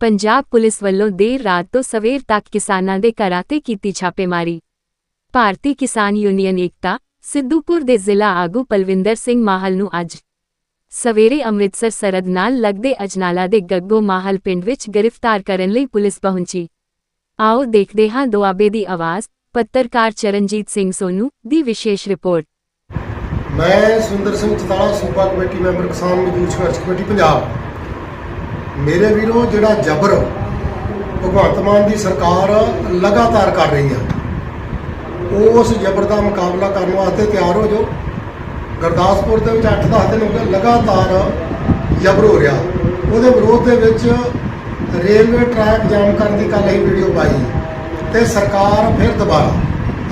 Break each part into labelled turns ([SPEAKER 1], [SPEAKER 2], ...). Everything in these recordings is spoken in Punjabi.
[SPEAKER 1] ਪੰਜਾਬ ਪੁਲਿਸ ਵੱਲੋਂ ਦੇਰ ਰਾਤ ਤੋਂ ਸਵੇਰ ਤੱਕ ਕਿਸਾਨਾਂ ਦੇ ਘਰਾਂ ਤੇ ਕੀਤੀ ਛਾਪੇਮਾਰੀ। ਭਾਰਤੀ ਕਿਸਾਨ ਯੂਨੀਅਨ ਏਕਤਾ, ਸਿੱਧੂਪੁਰ ਦੇ ਜ਼ਿਲ੍ਹਾ ਆਗੂ ਪਲਵਿੰਦਰ ਸਿੰਘ ਮਾਹਲ ਨੂੰ ਅੱਜ ਸਵੇਰੇ ਅੰਮ੍ਰਿਤਸਰ ਸਰਦ ਨਾਲ ਲੱਗਦੇ ਅਜਨਾਲਾ ਦੇ ਗੱਗੋ ਮਾਹਲ ਪਿੰਡ ਵਿੱਚ ਗ੍ਰਿਫਤਾਰ ਕਰਨ ਲਈ ਪੁਲਿਸ ਪਹੁੰਚੀ। ਆਓ ਦੇਖਦੇ ਹਾਂ ਦੁਆਬੇ ਦੀ ਆਵਾਜ਼, ਪੱਤਰਕਾਰ ਚਰਨਜੀਤ ਸਿੰਘ ਸੋਨੂ ਦੀ ਵਿਸ਼ੇਸ਼ ਰਿਪੋਰਟ।
[SPEAKER 2] ਮੈਂ ਸੁੰਦਰ ਸਿੰਘ ਚਤਾਲਾ, ਸੂਬਾ ਕਮੇਟੀ ਮੈਂਬਰ ਕਿਸਾਨ ਮਜ਼ਦੂਰ ਸੰਘਰਸ਼ ਕਮੇਟੀ, ਪੰਜਾਬ। ਮੇਰੇ ਵੀਰੋ, ਜਿਹੜਾ ਜਬਰ ਭਗਵੰਤ ਮਾਨ ਦੀ ਸਰਕਾਰ ਲਗਾਤਾਰ ਕਰ ਰਹੀ ਹੈ ਉਸ ਜਬਰ ਦਾ ਮੁਕਾਬਲਾ ਕਰਨ ਵਾਸਤੇ ਤਿਆਰ ਹੋ ਜਾਓ। ਗੁਰਦਾਸਪੁਰ ਦੇ ਵਿੱਚ 8-10 ਦਿਨ ਹੋ ਗਏ ਲਗਾਤਾਰ ਜਬਰ ਹੋ ਰਿਹਾ। ਉਹਦੇ ਵਿਰੋਧ ਦੇ ਵਿੱਚ ਰੇਲਵੇ ਟਰੈਕ ਜਾਮ ਕਰਨ ਦੀ ਕੱਲ੍ਹ ਹੀ ਵੀਡੀਓ ਪਾਈ। ਤੇ ਸਰਕਾਰ ਫਿਰ ਦੁਬਾਰਾ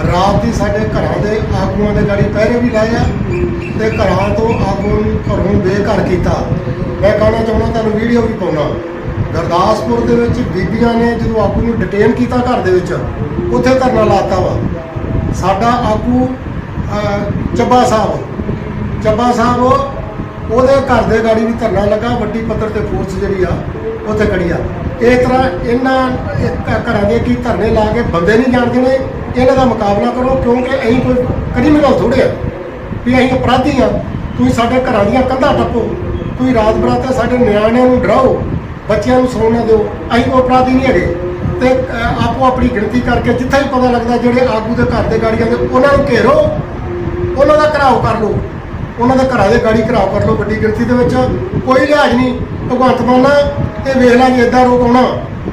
[SPEAKER 2] ਰਾਤ ਦੀ ਸਾਡੇ ਘਰਾਂ ਦੇ ਆਗੂਆਂ ਦੇ ਗਾੜੀ ਪਹਿਰੇ ਵੀ ਲਾਏ ਆ ਤੇ ਘਰਾਂ ਤੋਂ ਆਗੂ ਨੂੰ ਘਰੋਂ ਬੇਘਰ ਕੀਤਾ। ਮੈਂ ਕਹਿਣਾ ਚਾਹੁੰਦਾ ਤੁਹਾਨੂੰ ਵੀਡੀਓ ਵੀ ਪਾਉਣਾ। ਗੁਰਦਾਸਪੁਰ ਦੇ ਵਿੱਚ ਬੀਬੀਆਂ ਨੇ ਜਦੋਂ ਆਗੂ ਨੂੰ ਡਿਟੇਨ ਕੀਤਾ ਘਰ ਦੇ ਵਿੱਚ, ਉੱਥੇ ਧਰਨਾ ਲਾਤਾ ਵਾ। ਸਾਡਾ ਆਗੂ ਚੱਬਾ ਸਾਹਿਬ। ਚੱਬਾ ਸਾਹਿਬ, ਉਹਦੇ ਘਰ ਦੇ ਗਾੜੀ ਵੀ ਧਰਨਾ ਲੱਗਾ, ਵੱਡੀ ਪੱਧਰ ਤੇ ਫੋਰਸ ਜਿਹੜੀ ਆ, ਉੱਥੇ ਖੜੀ ਆ। ਇਸ ਤਰ੍ਹਾਂ ਇਹਨਾਂ ਘਰਾਂ ਦੇ ਕੀ ਧਰਨੇ ਲਾ ਕੇ ਬੰਦੇ ਨਹੀਂ ਜਾਣ ਦੇਣੇ ਇਹਨਾਂ ਦਾ ਮੁਕਾਬਲਾ ਕਰੋ, ਕਿਉਂਕਿ ਅਸੀਂ ਕੋਈ ਕ੍ਰਿਮੀਨਲ ਥੋੜੇ ਆ ਵੀ ਅਸੀਂ ਅਪਰਾਧੀ ਆ। ਤੁਸੀਂ ਸਾਡੇ ਘਰਾਂ ਦੀਆਂ ਕੰਧਾਂ ਟੱਪੋ, ਤੁਸੀਂ ਰਾਤ ਬਰਾਤੇ ਸਾਡੇ ਨਿਆਣਿਆਂ ਨੂੰ ਡਰਾਓ, ਬੱਚਿਆਂ ਨੂੰ ਸੌਣ ਨਾ ਦਿਓ, ਅਸੀਂ ਕੋਈ ਅਪਰਾਧੀ ਨਹੀਂ ਹੈਗੇ। ਤੇ ਆਪੋ ਆਪਣੀ ਗਿਣਤੀ ਕਰਕੇ ਜਿੱਥੇ ਵੀ ਪਤਾ ਲੱਗਦਾ ਜਿਹੜੇ ਆਗੂ ਦੇ ਘਰ ਦੇ ਗਾੜੀਆਂ ਦੇ ਉਹਨਾਂ ਨੂੰ ਘੇਰੋ। ਉਹਨਾਂ ਦਾ ਘਰਾਓ ਕਰ ਲਓ। ਉਹਨਾਂ ਦੇ ਘਰਾਂ ਦੇ ਗਾੜੀ ਘਰਾਓ ਕਰ ਲਓ ਵੱਡੀ ਗਿਣਤੀ ਦੇ ਵਿੱਚ। ਕੋਈ ਲਿਹਾਜ਼ ਨਹੀਂ। ਭਗਵੰਤ ਮਾਨ ਤੇ ਵੇਖ ਲਾ ਜੇ ਇਦਾਂ ਰੋਕ ਆਉਣਾ,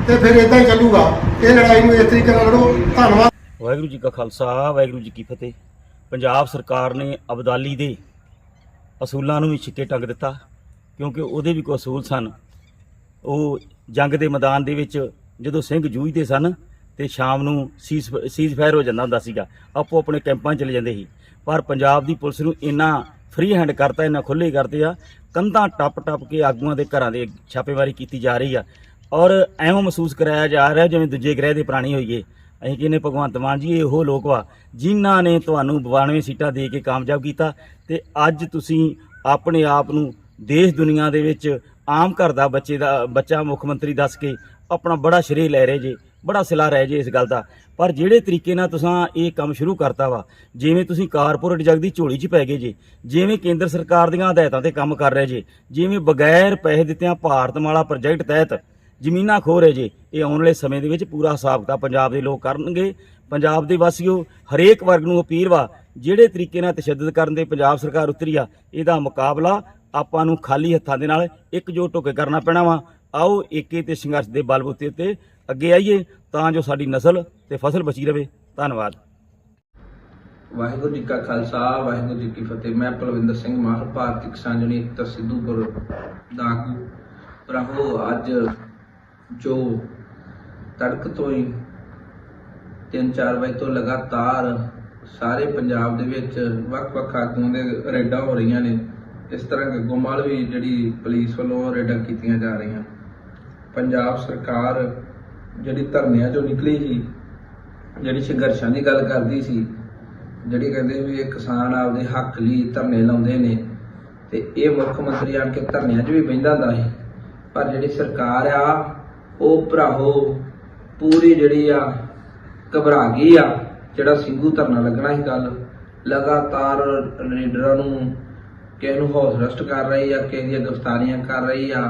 [SPEAKER 2] ਤੇ ਫਿਰ ਇਦਾਂ ਹੀ ਚੱਲੂਗਾ। ਇਹ ਲੜਾਈ ਨੂੰ ਇਸ ਤਰੀਕੇ ਨਾਲ ਲੜੋ। ਧੰਨਵਾਦ।
[SPEAKER 3] ਵਾਹਿਗੁਰੂ ਜੀ ਕਾ ਖਾਲਸਾ, ਵਾਹਿਗੁਰੂ ਜੀ ਕੀ ਫਤਿਹ। ਪੰਜਾਬ ਸਰਕਾਰ ਨੇ ਅਬਦਾਲੀ ਦੇ ਅਸੂਲਾਂ ਨੂੰ ਵੀ ਛਿੱਕੇ ਟੰਗ ਦਿੱਤਾ, ਕਿਉਂਕਿ ਉਹਦੇ ਵੀ ਕੋਈ ਅਸੂਲ ਸਨ। ਉਹ ਜੰਗ ਦੇ ਮੈਦਾਨ ਦੇ ਵਿੱਚ ਜਦੋਂ ਸਿੰਘ ਜੂਝਦੇ ਸਨ ਤੇ ਸ਼ਾਮ ਨੂੰ ਸੀਜ਼ ਸੀਜ਼ ਫਾਇਰ ਹੋ ਜਾਂਦਾ ਹੁੰਦਾ ਸੀਗਾ, ਆਪੋ ਆਪਣੇ ਕੈਂਪਾਂ 'ਚ ਚਲੇ ਜਾਂਦੇ ਸੀ। ਪਰ ਪੰਜਾਬ ਦੀ ਪੁਲਿਸ ਨੂੰ ਇੰਨਾ ਫ੍ਰੀ ਹੈਂਡ ਕਰਤਾ, ਇੰਨਾ ਖੁੱਲੇ ਕਰਦੇ ਆ, ਕੰਧਾਂ ਟੱਪ ਟੱਪ ਕੇ ਆਗੂਆਂ ਦੇ ਘਰਾਂ ਦੇ ਛਾਪੇਮਾਰੀ ਕੀਤੀ ਜਾ ਰਹੀ ਆ। ਔਰ ਐਵੇਂ ਮਹਿਸੂਸ ਕਰਾਇਆ ਜਾ ਰਿਹਾ ਜਿਵੇਂ ਦੂਜੇ ਗ੍ਰਹਿ ਦੇ ਪ੍ਰਾਣੀ ਹੋਈਏ। ਅਸੀਂ ਕਹਿੰਦੇ ਭਗਵੰਤ ਮਾਨ ਜੀ, ਇਹ ਉਹ ਲੋਕ ਵਾ, ਜਿਨ੍ਹਾਂ ਨੇ ਤੁਹਾਨੂੰ 92 ਸੀਟਾਂ ਦੇ ਕੇ ਕਾਮਯਾਬ ਕੀਤਾ ਤੇ ਅੱਜ ਤੁਸੀਂ ਆਪਣੇ ਆਪ ਨੂੰ ਦੇਸ਼ ਦੁਨੀਆ ਦੇ ਵਿੱਚ ਆਮ ਘਰ ਦਾ ਬੱਚੇ ਦਾ, ਬੱਚਾ ਮੁੱਖ ਮੰਤਰੀ ਦੱਸ ਕੇ ਆਪਣਾ ਬੜਾ ਸ਼੍ਰੇ ਲੈ ਰਹੇ ਜੇ, ਬੜਾ ਸਿਲਾ ਰਹਿ ਜੇ ਇਸ ਗੱਲ ਦਾ। ਪਰ ਜਿਹੜੇ ਤਰੀਕੇ ਨਾਲ ਤੁਸੀਂ ਇਹ ਕੰਮ ਸ਼ੁਰੂ ਕਰਤਾ ਵਾ, ਜਿਵੇਂ ਤੁਸੀਂ ਕਾਰਪੋਰੇਟ ਜਗ ਦੀ ਝੋਲੀ 'ਚ ਪੈ ਗਏ ਜੇ, ਜਿਵੇਂ ਕੇਂਦਰ ਸਰਕਾਰ ਦੀਆਂ ਹਦਾਇਤਾਂ ਤੇ ਕੰਮ ਕਰ ਰਹੇ ਜੇ, ਜਿਵੇਂ ਬਗੈਰ ਪੈਸੇ ਦਿੱਤਿਆਂ ਭਾਰਤਮਾਲਾ ਪ੍ਰੋਜੈਕਟ ਤਹਿਤ ਜ਼ਮੀਨਾਂ ਖੋ ਰਹੇ ਜੇ। ਇਹ ਆਉਣ ਵਾਲੇ ਸਮੇਂ ਦੇ ਵਿੱਚ ਪੂਰਾ ਹਿਸਾਬ ਕਿਤਾਬ ਪੰਜਾਬ ਦੇ ਲੋਕ ਕਰਨਗੇ। ਪੰਜਾਬ ਦੇ ਵਾਸੀਓ, ਹਰੇਕ ਵਰਗ ਨੂੰ ਅਪੀਲ ਵਾ, ਜਿਹੜੇ ਤਰੀਕੇ ਨਾਲ ਤਸ਼ੱਦਦ ਕਰਨ ਦੇ ਪੰਜਾਬ ਸਰਕਾਰ ਉਤਰੀ ਆ, ਇਹਦਾ ਮੁਕਾਬਲਾ ਆਪਾਂ ਨੂੰ ਖਾਲੀ ਹੱਥਾਂ ਦੇ ਨਾਲ ਇਕਜੁੱਟ ਹੋ ਕੇ ਕਰਨਾ ਪੈਣਾ ਵਾ। ਆਓ ਏਕੇ ਤੇ ਸੰਘਰਸ਼ ਦੇ ਬਲਬੂਤੇ ਤੇ ਅੱਗੇ ਆਈਏ, ਤਾਂ ਜੋ ਸਾਡੀ ਨਸਲ ਤੇ ਫਸਲ ਬਚੀ ਰਵੇ। ਧੰਨਵਾਦ।
[SPEAKER 4] ਵਾਹਿਗੁਰੂ ਜੀ ਕਾ ਖਾਲਸਾ, ਵਾਹਿਗੁਰੂ ਜੀ ਕੀ ਫਤਿਹ। ਮੈਂ ਪਲਵਿੰਦਰ ਸਿੰਘ ਮਾਹਰ, ਭਾਰਤੀ ਕਿਸਾਨ ਯੂਨੀਅਨ ਏਕਤਾ ਸਿੱਧੂਪੁਰ ਦਾ ਆਗੂ ਪ੍ਰਭੂ, ਅੱਜ ਜੋ ਤੜਕ ਤੋਂ ਹੀ 3-4 ਵਜੇ ਤੋਂ ਲਗਾਤਾਰ ਸਾਰੇ ਪੰਜਾਬ ਦੇ ਵਿੱਚ ਵੱਖ-ਵੱਖ ਆਗੂਆਂ ਦੇ ਰੇਡਾਂ ਹੋ ਰਹੀਆਂ ਨੇ, ਇਸ ਤਰ੍ਹਾਂ ਗੱਗੋਮਾਲ ਵੀ ਜਿਹੜੀ ਪੁਲਿਸ ਵੱਲੋਂ ਰੇਡਾਂ ਕੀਤੀਆਂ ਜਾ ਰਹੀਆਂ। ਪੰਜਾਬ ਸਰਕਾਰ ਜਿਹੜੀ ਧਰਨਿਆਂ ਚੋਂ ਨਿਕਲੀ ਸੀ, ਜਿਹੜੀ ਸੰਘਰਸ਼ਾਂ ਦੀ ਗੱਲ ਕਰਦੀ ਸੀ, ਜਿਹੜੀ ਕਹਿੰਦੇ ਵੀ ਇਹ ਕਿਸਾਨ ਆਪਦੇ ਹੱਕ ਲਈ ਧਰਨੇ ਲਾਉਂਦੇ ਨੇ, ਤੇ ਇਹ ਮੁੱਖ ਮੰਤਰੀ ਆਣ ਕੇ ਧਰਨਿਆਂ 'ਚ ਵੀ ਬਹਿੰਦਾ ਹੁੰਦਾ ਸੀ। ਪਰ ਜਿਹੜੀ ਸਰਕਾਰ ਆ ਉਹ ਭਰਾਹੋ ਪੂਰੀ ਜਿਹੜੀ ਆ ਘਬਰਾ ਗਈ ਆ, ਜਿਹੜਾ ਸਿੰਘੂ ਧਰਨਾ ਲੱਗਣਾ ਸੀ ਗੱਲ ਲਗਾਤਾਰ ਲੀਡਰਾਂ ਨੂੰ ਕਿਸੇ ਨੂੰ ਹੌਸ ਰਸਟ ਕਰ ਰਹੀ ਆ, ਕਿਸੇ ਦੀਆਂ ਗ੍ਰਿਫਤਾਰੀਆਂ ਕਰ ਰਹੀ ਆ,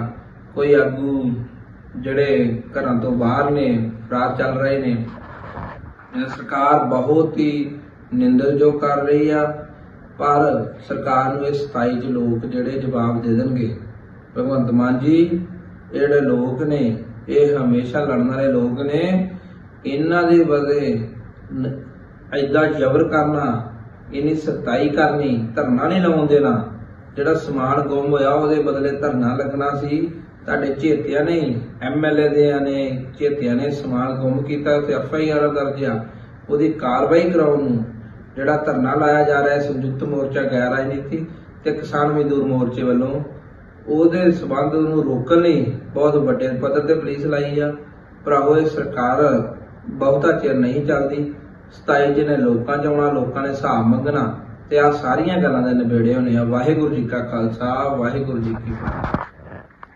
[SPEAKER 4] ਕੋਈ ਆਗੂ ਜਿਹੜੇ ਘਰਾਂ ਤੋਂ ਬਾਹਰ ਨੇ, ਫਰਾਰ ਚੱਲ ਰਹੇ ਨੇ। ਸਰਕਾਰ ਬਹੁਤ ਹੀ ਨਿੰਦਣਯੋਗ ਕਰ ਰਹੀ ਆ, ਪਰ ਸਰਕਾਰ ਨੂੰ ਇਹ 27 ਚ ਲੋਕ ਜਿਹੜੇ ਜਵਾਬ ਦੇ ਦੇਣਗੇ। ਭਗਵੰਤ ਮਾਨ ਜੀ ਜਿਹੜੇ ਲੋਕ ਨੇ ਇਹ ਹਮੇਸ਼ਾ ਲੜਨ ਵਾਲੇ ਲੋਕ ਨੇ। ਇਹਨਾਂ ਦੇ ਬਦਲੇ ਨ- ਜ਼ਬਰ ਕਰਨਾ, ਇਨੀ ਸਤਾਈ ਕਰਨੀ, ਧਰਨਾ ਨਹੀਂ ਲਾਉਣ ਦੇਣਾ। ਜਿਹੜਾ ਸਮਾਨ ਗੁੰਮ ਹੋਇਆ, ਉਹਦੇ ਬਦਲੇ ਧਰਨਾ ਲੱਗਣਾ ਸੀ। ਤੁਹਾਡੇ ਚੇਤਿਆਂ ਨੇ ਐਮਐਲਏ ਦੇ ਨੇ, ਚੇਤਿਆਂ ਨੇ ਸਮਾਨ ਗੁੰਮ ਕੀਤਾ ਤੇ ਐਫ ਦਰਜ ਆ। ਉਹਦੀ ਕਾਰਵਾਈ ਕਰਾਉਣ ਨੂੰ ਜਿਹੜਾ ਧਰਨਾ ਲਾਇਆ ਜਾ ਰਿਹਾ ਹੈ ਸੰਯੁਕਤ ਮੋਰਚਾ ਗੈਰ ਰਾਜਨੀਤੀ ਤੇ ਕਿਸਾਨ ਮਜ਼ਦੂਰ ਮੋਰਚੇ ਵੱਲੋਂ। ਉਹਦੇ ਸਬੰਧ ਨੂੰ ਰੋਕਣ ਲਈ ਬਹੁਤ ਵੱਡੇ ਪੱਧਰ ਤੇ ਪੁਲਿਸ ਲਾਈ ਆ। ਭਰਾਵੋ ਇਹ ਸਰਕਾਰ ਬਹੁਤਾ ਚਿਰ ਨਹੀਂ ਚੱਲਦੀ। 27 ਜਿਹਨੇ ਲੋਕਾਂ ਚ ਆਉਣਾ, ਲੋਕਾਂ ਨੇ ਹਿਸਾਬ ਮੰਗਣਾ ਤੇ ਆ ਸਾਰੀਆਂ ਗੱਲਾਂ ਦੇ ਨਿਬੇੜੇ ਹੋਣੇ ਆ। ਵਾਹਿਗੁਰੂ ਜੀ ਕਾ ਖਾਲਸਾ, ਵਾਹਿਗੁਰੂ ਜੀ ਕੀ ਫਤਿਹ।